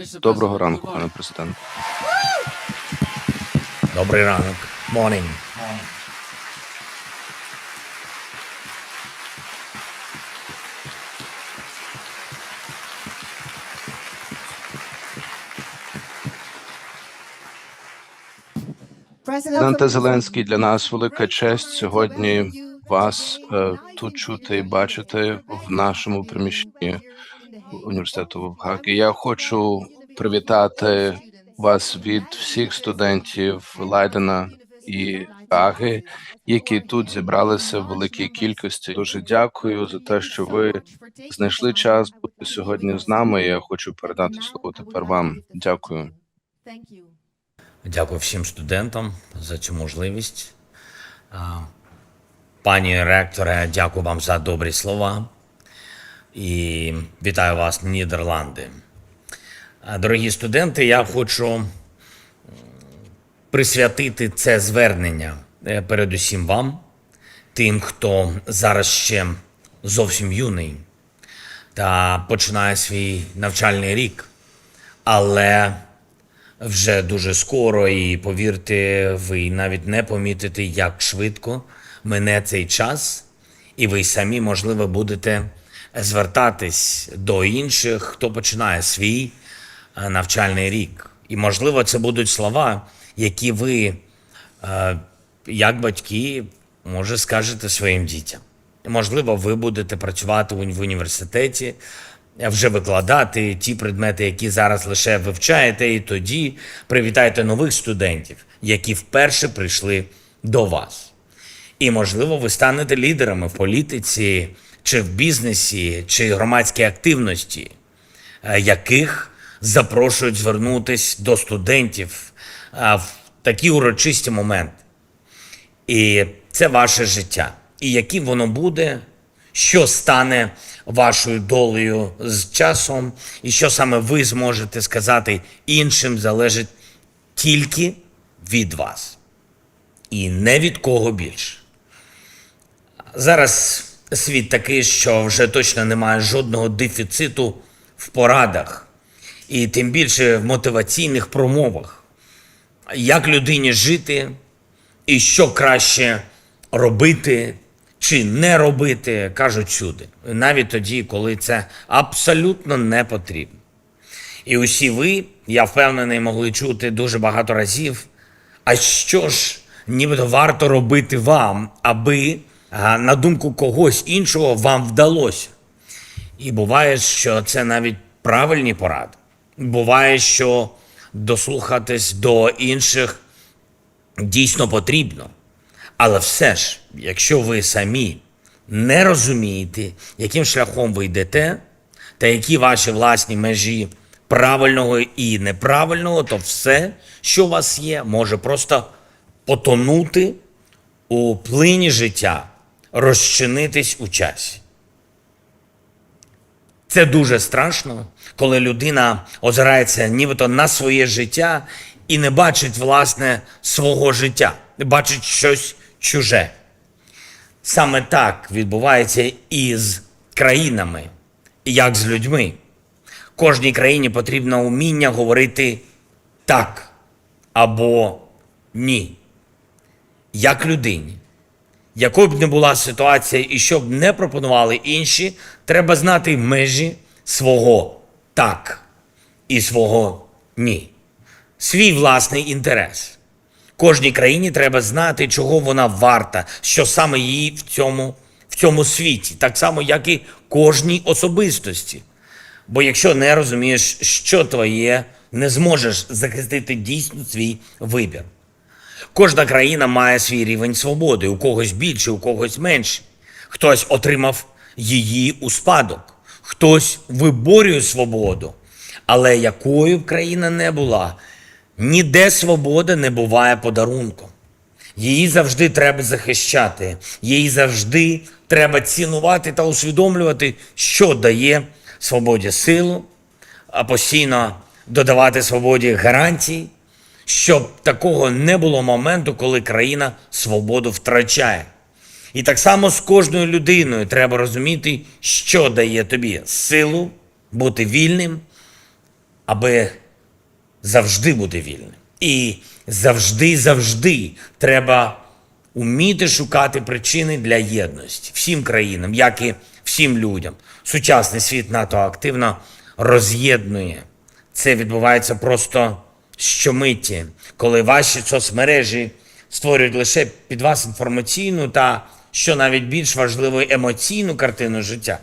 Доброго ранку, пане президент. Добрий ранок. Morning. Президенте Зеленський, для нас велика честь сьогодні вас е, тут чути і бачити в нашому приміщенні університету в Гагі. Я хочу привітати вас від всіх студентів Лайдена і Гаги, які тут зібралися в великій кількості. Дуже дякую за те, що ви знайшли час бути сьогодні з нами. Я хочу передати слово тепер вам. Дякую. Дякую всім студентам за цю можливість. Пані ректоре, дякую вам за добрі слова. І вітаю вас, Нідерланди. Дорогі студенти, я хочу присвятити це звернення е, передусім вам, тим, хто зараз ще зовсім юний та починає свій навчальний рік. Але вже дуже скоро, і повірте, ви навіть не помітите, як швидко мине цей час, і ви самі, можливо, будете звертатись до інших, хто починає свій е, навчальний рік. І, можливо, це будуть слова, які ви, е, як батьки, може, скажете своїм дітям. Можливо, ви будете працювати в університеті, вже викладати ті предмети, які зараз лише вивчаєте, і тоді привітайте нових студентів, які вперше прийшли до вас. І, можливо, ви станете лідерами в політиці, чи в бізнесі, чи громадській активності, е, яких запрошують звернутися до студентів е, в такі урочисті моменти. І це ваше життя. І яким воно буде, що стане вашою долею з часом, і що саме ви зможете сказати іншим, залежить тільки від вас. І не від кого більше. Зараз світ такий, що вже точно немає жодного дефіциту в порадах, і тим більше в мотиваційних промовах. Як людині жити, і що краще робити чи не робити, кажуть всюди, навіть тоді, коли це абсолютно не потрібно. І усі ви, я впевнений, могли чути дуже багато разів. А що ж, нібито варто робити вам, аби, на думку когось іншого, вам вдалося? І буває, що це навіть правильні поради. Буває, що дослухатись до інших дійсно потрібно. Але все ж, якщо ви самі не розумієте, яким шляхом ви йдете, та які ваші власні межі правильного і неправильного, то все, що у вас є, може просто потонути у плині життя, розчинитись у часі. Це дуже страшно, коли людина озирається нібито на своє життя і не бачить власне свого життя, не бачить щось чуже. Саме так відбувається і з країнами, як з людьми. Кожній країні потрібно уміння говорити так або ні. Як людині. Якою б не була ситуація і що б не пропонували інші, треба знати межі свого так і свого ні. Свій власний інтерес. Кожній країні треба знати, чого вона варта, що саме їй в цьому, в цьому світі, так само, як і кожній особистості. Бо якщо не розумієш, що твоє, не зможеш захистити дійсно свій вибір. Кожна країна має свій рівень свободи, у когось більше, у когось менше. Хтось отримав її у спадок, хтось виборює свободу. Але якою б країна не була, ніде свобода не буває подарунком. Її завжди треба захищати, її завжди треба цінувати та усвідомлювати, що дає свободі силу, а постійно додавати свободі гарантій, щоб такого не було моменту, коли країна свободу втрачає. І так само з кожною людиною треба розуміти, що дає тобі силу бути вільним, аби завжди бути вільним. І завжди, завжди треба уміти шукати причини для єдності всім країнам, як і всім людям. Сучасний світ НАТО активно роз'єднує. Це відбувається просто щомиті, коли ваші соцмережі створюють лише під вас інформаційну та, що навіть більш важливо, емоційну картину життя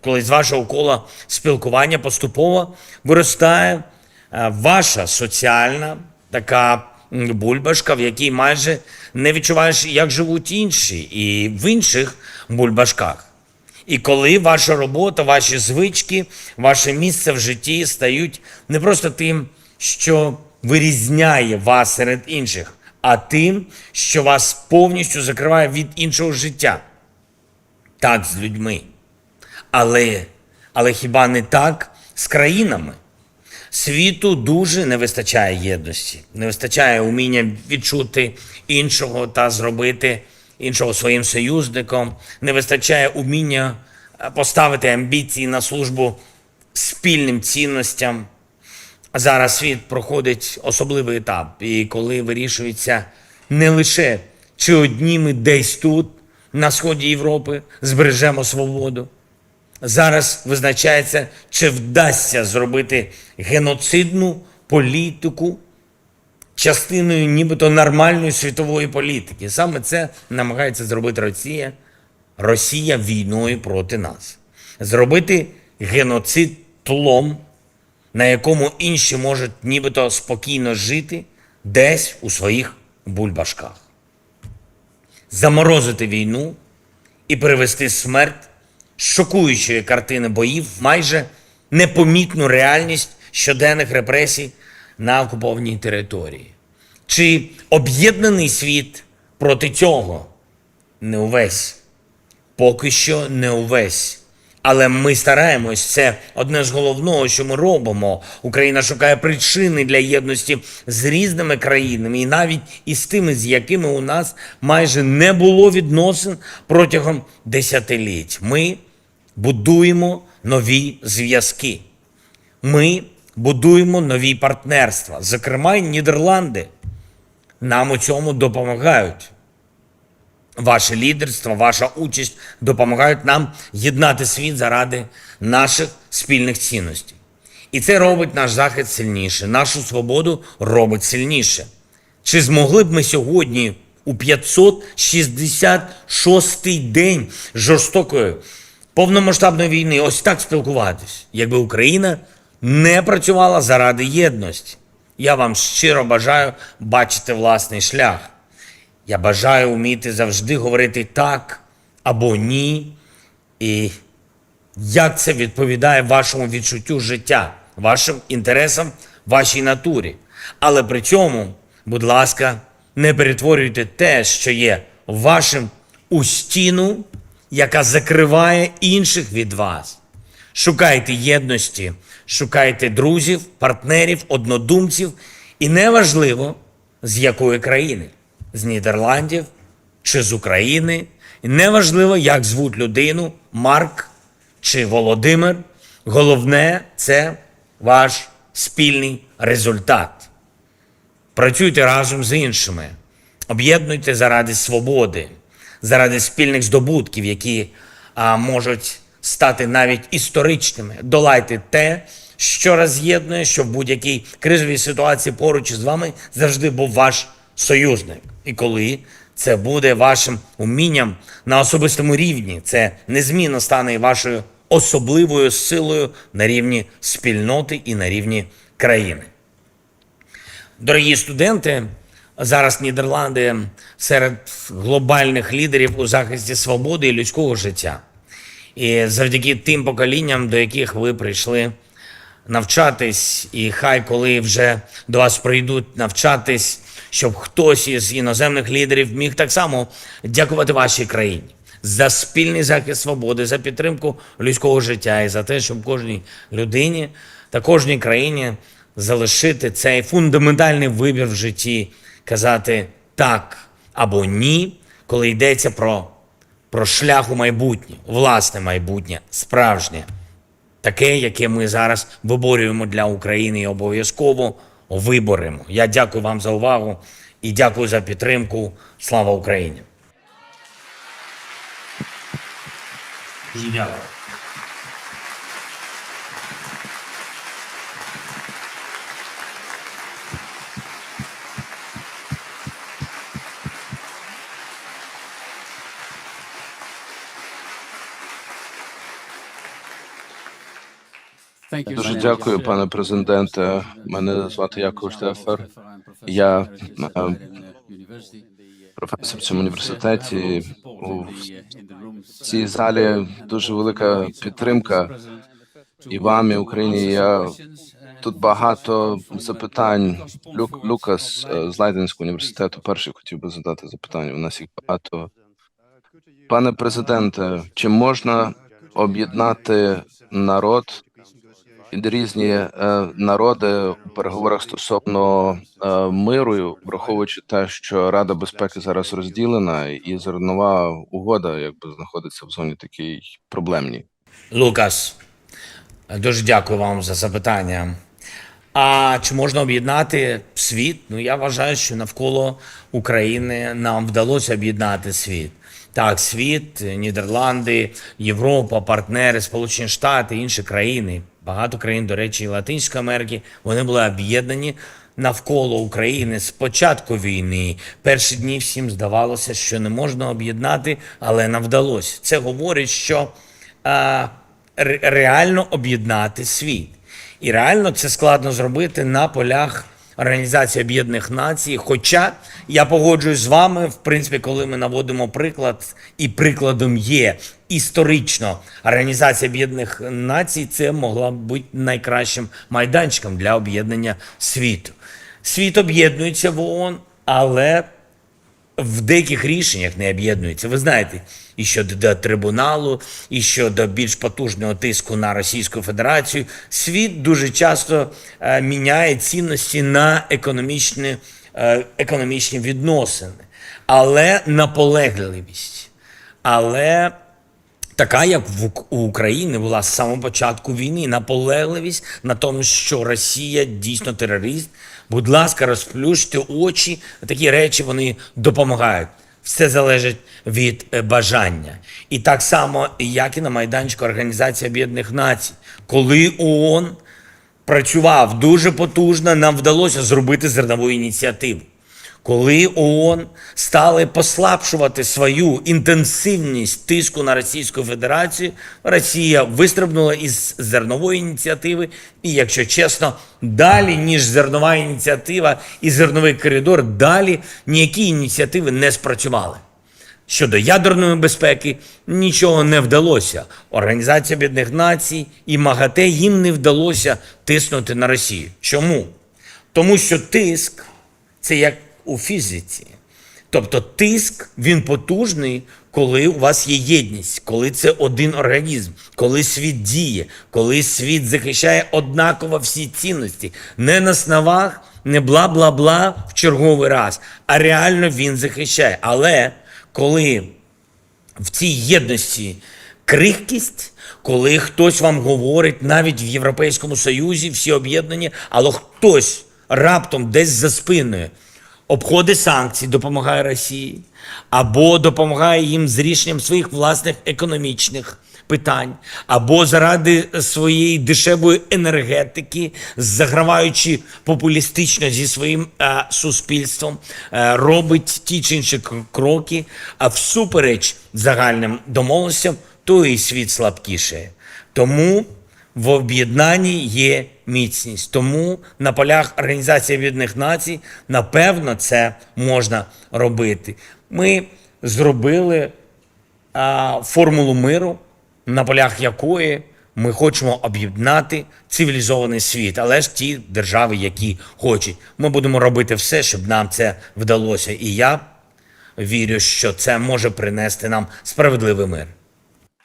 коли з вашого кола спілкування поступово виростає е, ваша соціальна така бульбашка, в якій майже не відчуваєш, як живуть інші, і в інших бульбашках. І коли ваша робота, ваші звички, ваше місце в житті стають не просто тим, що вирізняє вас серед інших, а тим, що вас повністю закриває від іншого життя. Так з людьми. Але, але хіба не так з країнами? Світу дуже не вистачає єдності, не вистачає уміння відчути іншого та зробити іншого своїм союзником, не вистачає уміння е, поставити амбіції на службу спільним цінностям. Зараз світ проходить особливий етап, і коли вирішується не лише чи одні ми десь тут, на сході Європи, збережемо свободу. Зараз визначається, чи вдасться зробити геноцидну політику частиною нібито нормальної світової політики. Саме це намагається зробити Росія, Росія війною проти нас. Зробити геноцид тлом, на якому інші можуть нібито спокійно жити десь у своїх бульбашках. Заморозити війну і привести смерть шокуючої картини боїв в майже непомітну реальність щоденних репресій на окупованій території. Чи об'єднаний світ проти цього? Не увесь. Поки що не увесь. Але ми стараємось. Це одне з головного, що ми робимо. Україна шукає причини для єдності з різними країнами, і навіть із тими, з якими у нас майже не було відносин протягом десятиліть. Ми будуємо нові зв'язки. Ми будуємо нові партнерства. Зокрема, Нідерланди нам у цьому допомагають. Ваше лідерство, ваша участь допомагають нам єднати світ заради наших спільних цінностей. І це робить наш захист сильніше, нашу свободу робить сильніше. Чи змогли б ми сьогодні у 566-й день жорстокої повномасштабної війни ось так спілкуватись, якби Україна не працювала заради єдності? Я вам щиро бажаю бачити власний шлях. Я бажаю вміти завжди говорити так або ні. І як це відповідає вашому відчуттю життя, вашим інтересам, вашій натурі. Але при цьому, будь ласка, не перетворюйте те, що є вашим у стіну, яка закриває інших від вас. Шукайте єдності, шукайте друзів, партнерів, однодумців, і неважливо, з якої країни з Нідерландів чи з України. І неважливо, як звуть людину, Марк чи Володимир. Головне це ваш спільний результат. Працюйте разом з іншими, об'єднуйте заради свободи, заради спільних здобутків, які а, можуть стати навіть історичними. Долайте те, що роз'єднує, що в будь-якій кризовій ситуації поруч з вами завжди був ваш союзник. І коли це буде вашим умінням на особистому рівні, це незмінно стане вашою особливою силою на рівні спільноти і на рівні країни. Дорогі студенти, зараз Нідерланди серед глобальних лідерів у захисті свободи і людського життя. І завдяки тим поколінням, до яких ви прийшли навчатись, і хай коли вже до вас прийдуть навчатись, щоб хтось із іноземних лідерів міг так само дякувати вашій країні за спільний захист свободи, за підтримку людського життя і за те, щоб кожній людині та кожній країні залишити цей фундаментальний вибір в житті, казати так або ні, коли йдеться про, про шлях у майбутнє, власне майбутнє, справжнє. таке, яке ми зараз виборюємо для України і обов'язково виборемо. Я дякую вам за увагу і дякую за підтримку. Слава Україні! Дякую. Дуже дякую, пане президенте. Мене звати Яков Штефер. Я е, професор в цьому університеті. У цій залі дуже велика підтримка і вам, і Україні. Я тут багато запитань. Люк Лукас е, з Лайденського університету. Перший хотів би задати запитання. У нас їх багато. Пане президенте, чи можна об'єднати народ різні е, народи у переговорах стосовно е, миру, враховуючи те, що Рада безпеки зараз розділена, і зернова угода якби знаходиться в зоні такій проблемній. Лукас, дуже дякую вам за запитання. А чи можна об'єднати світ? Ну я вважаю, що навколо України нам вдалося об'єднати світ. Так, світ, Нідерланди, Європа, партнери, Сполучені Штати, інші країни, багато країн, до речі, і Латинської Америки, вони були об'єднані навколо України з початку війни. Перші дні всім здавалося, що не можна об'єднати, але нам вдалося. Це говорить, що а, реально об'єднати світ. І реально це складно зробити на полях Організації Об'єднаних Націй. Хоча я погоджуюсь з вами, в принципі, коли ми наводимо приклад, і прикладом є історично Організація Об'єднаних Націй, це могла б бути найкращим майданчиком для об'єднання світу. Світ об'єднується в ООН, але в деяких рішеннях не об'єднуються. Ви знаєте, і щодо до трибуналу, і щодо більш потужного тиску на Російську Федерацію. Світ дуже часто е, міняє цінності на економічні, е, економічні відносини, але наполегливість. Але така, як в у України була з самого початку війни, наполегливість на тому, що Росія дійсно терорист. Будь ласка, розплющте очі. Такі речі вони допомагають. Все залежить від е, бажання. І так само, як і на майданчику Організації Об'єднаних Націй, коли ООН працював дуже потужно, нам вдалося зробити зернову ініціативу. Коли ООН стали послабшувати свою інтенсивність тиску на Російську Федерацію, Росія вистрибнула із зернової ініціативи, і, якщо чесно, далі ніж зернова ініціатива і зерновий коридор, далі ніякі ініціативи не спрацювали. Щодо ядерної безпеки нічого не вдалося. Організація Об'єднаних Націй і МАГАТЕ їм не вдалося тиснути на Росію. Чому? Тому що тиск це як у фізиці. Тобто тиск він потужний, коли у вас є єдність, коли це один організм, коли світ діє, коли світ захищає однаково всі цінності, не на словах, не бла-бла-бла в черговий раз, а реально він захищає. Але коли в цій єдності крихкість, коли хтось вам говорить, навіть в Європейському Союзі всі об'єднані, але хтось раптом десь за спиною обходить санкції, допомагає Росії, або допомагає їм з рішенням своїх власних економічних питань, або заради своєї дешевої енергетики, заграваючи популістично зі своїм е, суспільством, е, робить ті чи інші кроки, а всупереч загальним домовленостям, то і світ слабкішає. Тому в об'єднанні є міцність. Тому на полях Організації Об'єднаних Націй, напевно, це можна робити. Ми зробили а, формулу миру, на полях якої ми хочемо об'єднати цивілізований світ, але ж ті держави, які хочуть. Ми будемо робити все, щоб нам це вдалося. І я вірю, що це може принести нам справедливий мир.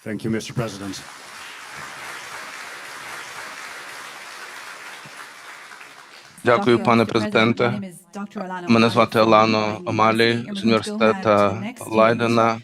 Thank you. President. Дякую, пане президенте. Мене звати Елано Омалі з університету Лайдена.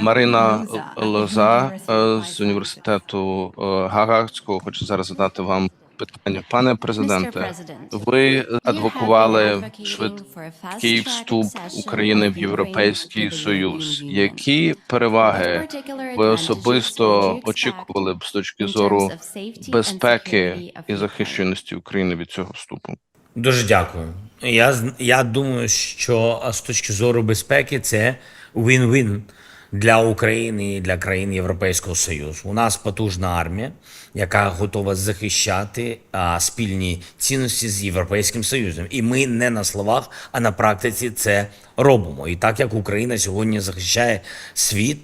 Марина Лоза е, з університету гагарського. Хочу зараз задати вам питання. Пане президенте, ви адвокували швидкий вступ України в Європейський Союз. Які переваги ви особисто очікували б з точки зору безпеки і захищеності України від цього вступу? Дуже дякую. Я, з- я думаю, що з точки зору безпеки це win-win для України і для країн Європейського Союзу. У нас потужна армія, яка готова захищати а, спільні цінності з Європейським Союзом. І ми не на словах, а на практиці це робимо. І так як Україна сьогодні захищає світ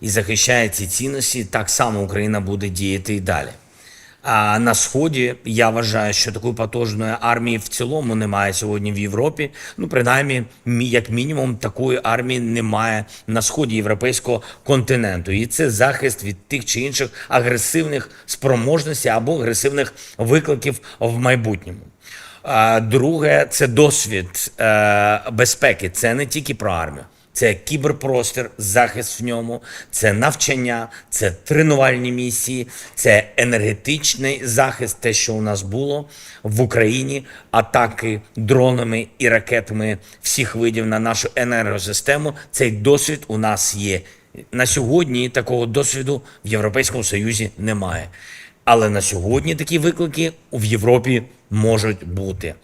і захищає ці цінності, так само Україна буде діяти і далі. А на сході я вважаю, що такої потужної армії в цілому немає сьогодні в Європі. Ну, принаймні, як мінімум, такої армії немає на сході європейського континенту. І це захист від тих чи інших агресивних спроможностей або агресивних викликів в майбутньому. Друге, це досвід е, безпеки. Це не тільки про армію. Це кіберпростір, захист в ньому, це навчання, це тренувальні місії, це енергетичний захист, те, що у нас було в Україні, атаки дронами і ракетами всіх видів на нашу енергосистему. Цей досвід у нас є. На сьогодні такого досвіду в Європейському Союзі немає. Але на сьогодні такі виклики в Європі можуть бути.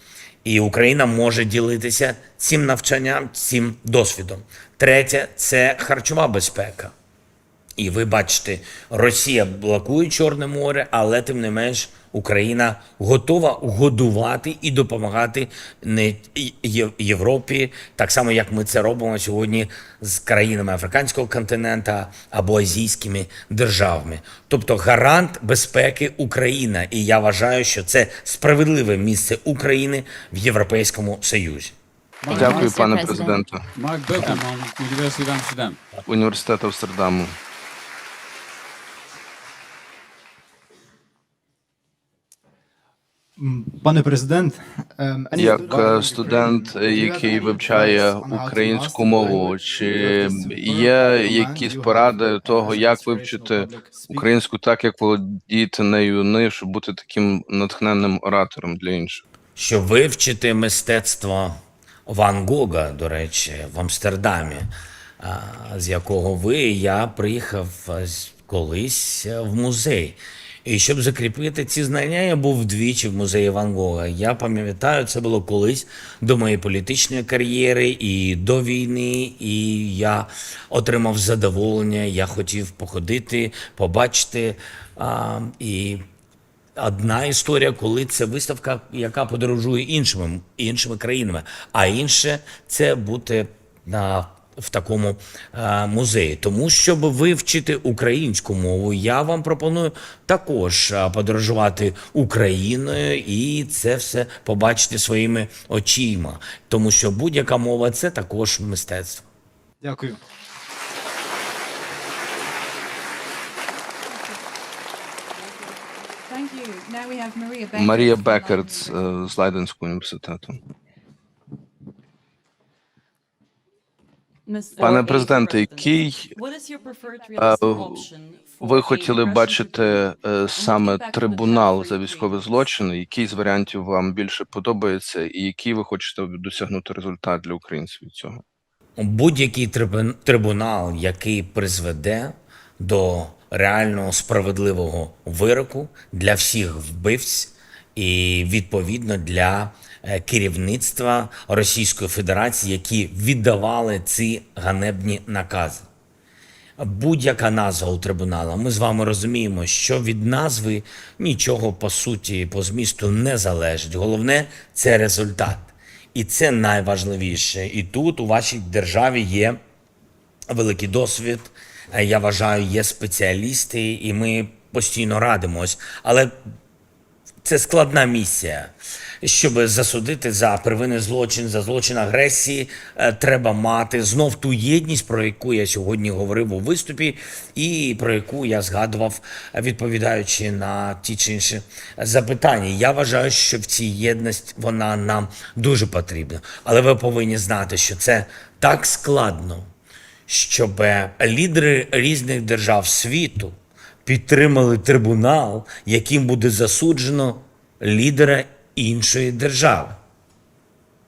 І Україна може ділитися цим навчанням, цим досвідом. Третє це харчова безпека. І ви бачите, Росія блокує Чорне море, але тим не менш Україна готова годувати і допомагати не Європі, так само як ми це робимо сьогодні з країнами африканського континента або азійськими державами. Тобто гарант безпеки Україна. І я вважаю, що це справедливе місце України в Європейському Союзі. Дякую, пане президенте. Університет Амстердаму. Пане президент, ем, Як е, студент, е, який вивчає українську мову, чи є якісь поради того, як вивчити українську так, як володіти нею не щоб бути таким натхненним оратором для інших? щоб вивчити мистецтво Ван Гога, до речі, в Амстердамі, з якого ви я приїхав колись в музей. І щоб закріпити ці знання, я був вдвічі в музеї Ван Гога. Я пам'ятаю, це було колись до моєї політичної кар'єри і до війни, і я отримав задоволення. Я хотів походити, побачити. А, і Одна історія, коли це виставка, яка подорожує іншими, іншими країнами, а інше це бути на, в такому е, музеї. Тому, щоб вивчити українську мову, я вам пропоную також е, подорожувати Україною і це все побачити своїми очима. Тому що будь-яка мова це також мистецтво. Дякую. Марія Бекер з, е, з Лайденського університету. Пане президенте, який е, ви хотіли бачити е, саме трибунал за військові злочини? Який з варіантів вам більше подобається, і який ви хочете досягнути результат для українців від цього? Будь-який трибун- трибунал, який призведе до реального справедливого вироку для всіх вбивць і відповідно для керівництва Російської Федерації, які віддавали ці ганебні накази. Будь-яка назва у трибунала. Ми з вами розуміємо, що від назви нічого по суті, по змісту не залежить. Головне це результат. І це найважливіше. І тут у вашій державі є великий досвід. е, Я вважаю, є спеціалісти, і ми постійно радимось. Але це складна місія. Щоб засудити за первинний злочин, за злочин агресії, е, треба мати знов ту єдність, про яку я сьогодні говорив у виступі, і про яку я згадував, відповідаючи на ті чи інші запитання. Я вважаю, що в цій єдність вона нам дуже потрібна. Але ви повинні знати, що це так складно, щоб лідери різних держав світу підтримали трибунал, яким буде засуджено лідера іншої держави.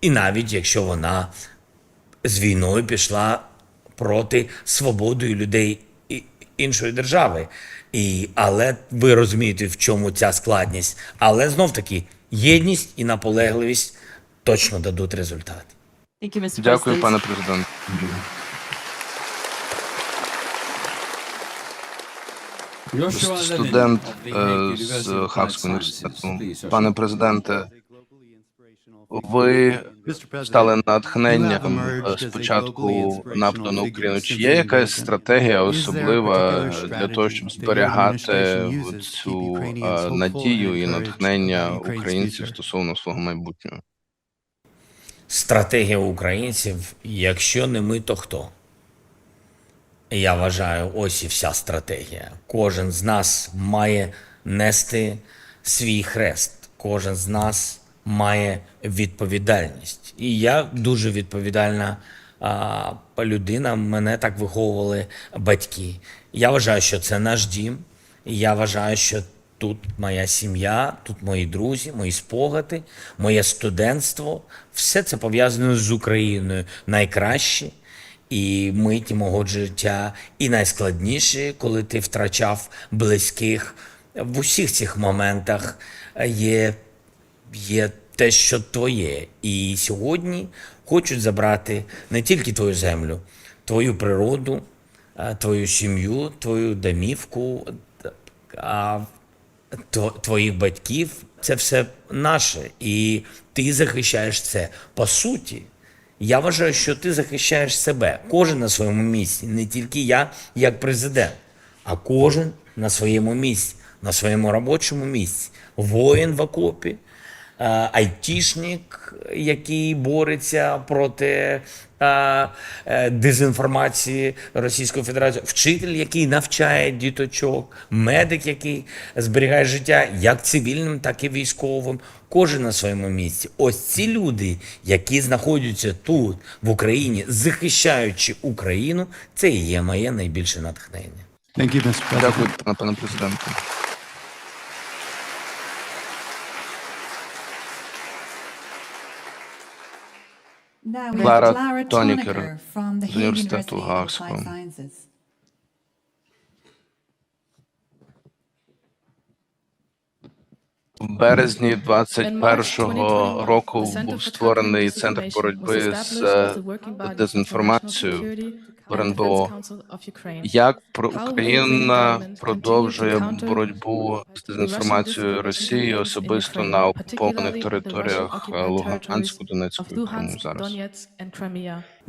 І навіть якщо вона з війною пішла проти свободи людей іншої держави. І, але ви розумієте, в чому ця складність. Але знов таки єдність і наполегливість точно дадуть результат. Дякую, пане президент. Студент е, з Хавського університету. Пане президенте, ви стали натхненням е, спочатку нападу на Україну. Чи є якась стратегія особлива для того, щоб зберігати цю е, надію і натхнення українців стосовно свого майбутнього? Стратегія українців, якщо не ми, то хто? Я вважаю, ось і вся стратегія. Кожен з нас має нести свій хрест. Кожен з нас має відповідальність. І я дуже відповідальна а, людина. Мене так виховували батьки. Я вважаю, що це наш дім. Я вважаю, що тут моя сім'я, тут мої друзі, мої спогади, моє студентство. Все це пов'язано з Україною. Найкраще і миті мого життя, і найскладніше, коли ти втрачав близьких. В усіх цих моментах є, є те, що твоє. І сьогодні хочуть забрати не тільки твою землю, твою природу, твою сім'ю, твою домівку, твоїх батьків. Це все наше. І ти захищаєш це. По суті, я вважаю, що ти захищаєш себе. Кожен на своєму місці, не тільки я, як президент, а кожен на своєму місці, на своєму робочому місці. Воїн в окопі, е, айтішник, який бореться проти дезінформації Російської Федерації, вчитель, який навчає діточок, медик, який зберігає життя як цивільним, так і військовим. Кожен на своєму місці. Ось ці люди, які знаходяться тут, в Україні, захищаючи Україну, це і є моє найбільше натхнення. Дякую, пане, пане Клара Клара Тонікер Тонікер з з університету університету Гаагського. Гаагського. В березні 21-го року був створений центр боротьби з е, дезінформацією в РНБО. Як Україна продовжує боротьбу з дезінформацією Росії особисто на окупованих територіях е, Луганську, Донецьку і Криму зараз?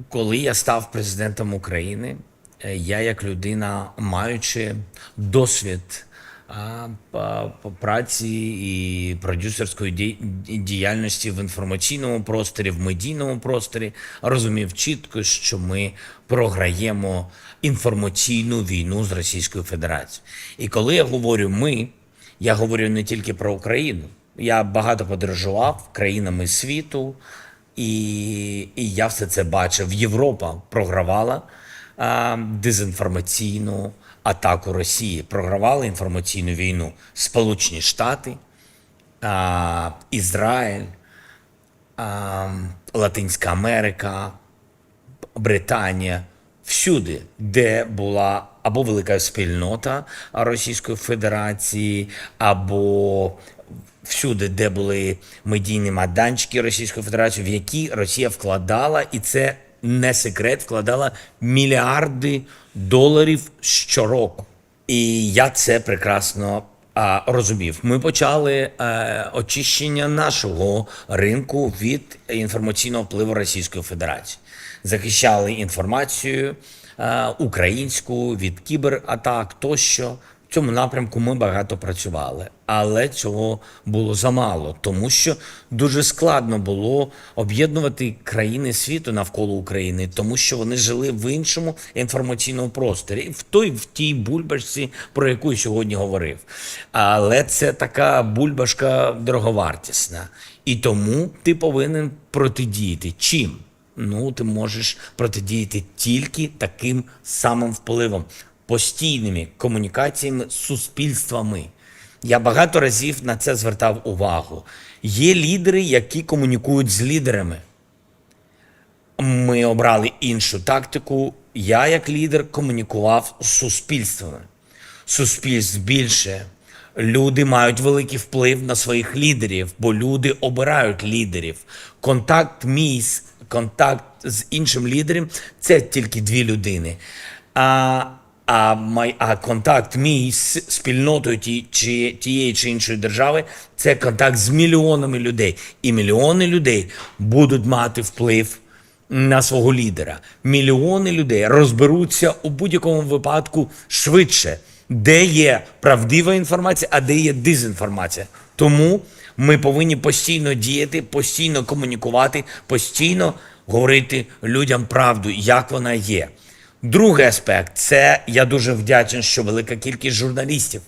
Коли я став президентом України, е, я як людина, маючи досвід праці і продюсерської діяльності в інформаційному просторі, в медійному просторі, розумів чітко, що ми програємо інформаційну війну з Російською Федерацією. І коли я говорю ми, я говорю не тільки про Україну. Я багато подорожував країнами світу, і, і я все це бачив. Європа програвала а, дезінформаційну атаку Росії, програвала інформаційну війну. Сполучені Штати, а, Ізраїль, а, Латинська Америка, Британія, всюди, де була або велика спільнота Російської Федерації, або всюди, де були медійні майданчики Російської Федерації, в які Росія вкладала, і це не секрет, вкладала мільярди доларів щороку. І я це прекрасно а, розумів. Ми почали е, очищення нашого ринку від інформаційного впливу Російської Федерації. Захищали інформацію е, українську від кібератак тощо. Цьому напрямку ми багато працювали, але цього було замало, тому що дуже складно було об'єднувати країни світу навколо України, тому що вони жили в іншому інформаційному просторі, в той в тій бульбашці, про яку я сьогодні говорив. Але це така бульбашка дороговартісна, і тому ти повинен протидіяти. Чим? Ну, ти можеш протидіяти тільки таким самим впливом, постійними комунікаціями з суспільствами. Я багато разів на це звертав увагу. Є лідери, які комунікують з лідерами. Ми обрали іншу тактику. Я, як лідер, комунікував з суспільствами. Суспільств більше. Люди мають великий вплив на своїх лідерів, бо люди обирають лідерів. Контакт мій, контакт з іншим лідером це тільки дві людини. А, а, май, а контакт мій з спільнотою ті, чи, тієї чи іншої держави це контакт з мільйонами людей. І мільйони людей будуть мати вплив на свого лідера. Мільйони людей розберуться у будь-якому випадку швидше, де є правдива інформація, а де є дезінформація. Тому ми повинні постійно діяти, постійно комунікувати, постійно говорити людям правду, як вона є. Другий аспект це я дуже вдячний, що велика кількість журналістів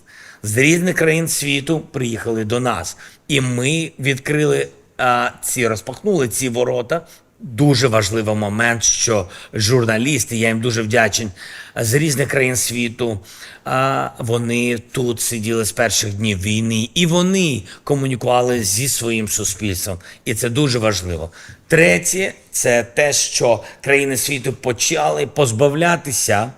з різних країн світу приїхали до нас, і ми відкрили а, ці розпахнули ці ворота. Дуже важливий момент, що журналісти, я їм дуже вдячний, з різних країн світу. Вони тут сиділи з перших днів війни, і вони комунікували зі своїм суспільством. І це дуже важливо. Третє, це те, що країни світу почали позбавлятися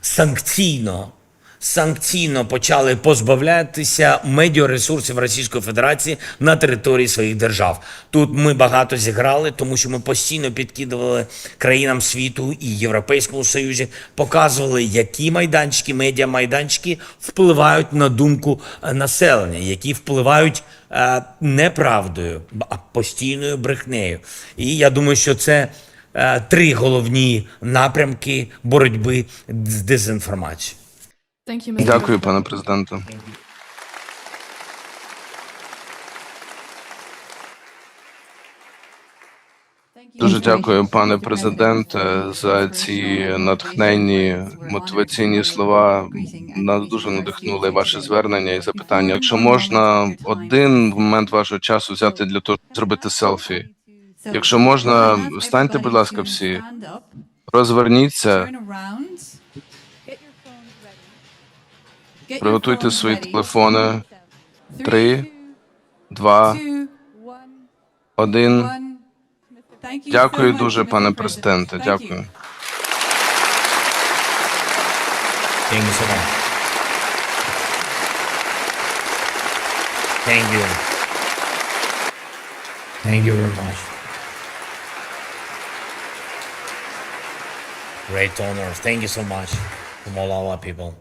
санкційно. Санкційно почали позбавлятися медіаресурсів Російської Федерації на території своїх держав. Тут ми багато зіграли, тому що ми постійно підкидували країнам світу і Європейському Союзі, показували, які майданчики, медіамайданчики впливають на думку е, населення, які впливають е, неправдою, а постійною брехнею. І я думаю, що це е, три головні напрямки боротьби з дезінформацією. Thank you, Mr. Дякую, пане президенте. Дуже дякую, пане президенте, за ці натхненні мотиваційні слова. Нас дуже надихнули ваше звернення і запитання. Якщо можна один момент вашого часу взяти для того, щоб зробити селфі. Якщо можна, встаньте, будь ласка, всі. Розверніться, приготуйте свої телефони. Три, два, один. Дякую дуже, пане президенте. Дякую. Thank you so much. Thank you. Thank you very much. Great honor. Thank you so much from all our people.